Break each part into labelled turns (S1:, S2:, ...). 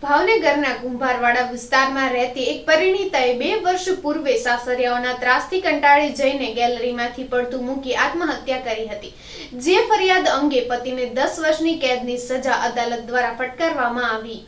S1: ભાવનગરના કુંભારવાડા વિસ્તારમાં રહેતી એક પરિણીતાએ બે વર્ષ પૂર્વે સાસરિયાઓના ત્રાસથી કંટાળી જઈને ગેલેરીમાંથી પડતું મૂકી આત્મહત્યા કરી હતી. જે ફરિયાદ અંગે પતિને દસ વર્ષની કેદની સજા અદાલત દ્વારા ફટકારવામાં આવી.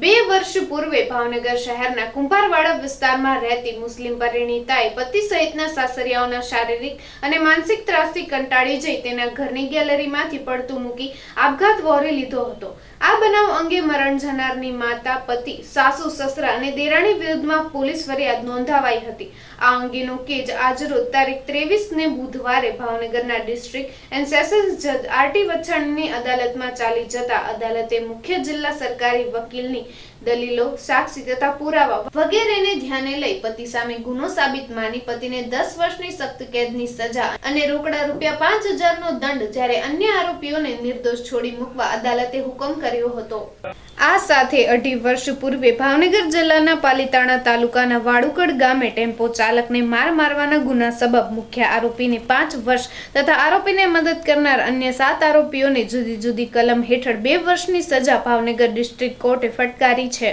S1: બે વર્ષ પૂર્વે ભાવનગર શહેરના કુંભારવાડા વિસ્તારમાં રહેતી મુસ્લિમ પરિણીતાએ પતિ સહિતના સાસરિયાઓના શારીરિક અને માનસિક ત્રાસથી કંટાળી જઈ તેના ઘરની ગેલેરીમાંથી પડતું મૂકી આપઘાત વહોરી લીધો હતો. આ બનાવ અંગે મરણ જનારની માતા, પતિ, સાસુ, સસરા અને દેરાણી વિરુદ્ધમાં પોલીસ ફરિયાદ નોંધાવાઈ હતી. આ અંગેનો કેજ આજરોજ તારીખ ત્રેવીસ ને બુધવારે ભાવનગરના ડિસ્ટ્રિક્ટ એન્ડ સેશન્સ જજ આરટી વછાણની અદાલતમાં ચાલી જતા અદાલતે મુખ્ય જિલ્લા સરકારી વકીલની દલીલો, સાક્ષી તથા પુરાવા વગેરેને ધ્યાને લઈ પતિ સામે ગુનો સાબિત માની પતિને દસ વર્ષની સખ્ત કેદની સજા અને રોકડા રૂપિયા પાંચ હજારનો દંડ જ્યારે અન્ય આરોપીઓને નિર્દોષ છોડી મૂકવા અદાલતે હુકમ કર્યો હતો. આ સાથે અઢી વર્ષ પૂર્વે ભાવનગર જિલ્લાના પાલીતાણા તાલુકાના વાડુકડ ગામે ટેમ્પો ચાલકને માર મારવાના ગુના સબબ મુખ્ય આરોપીને પાંચ વર્ષ તથા આરોપીને મદદ કરનાર અન્ય સાત આરોપીઓને જુદી જુદી કલમ હેઠળ બે વર્ષની સજા ભાવનગર ડિસ્ટ્રિક્ટ કોર્ટે ફટકારી છે.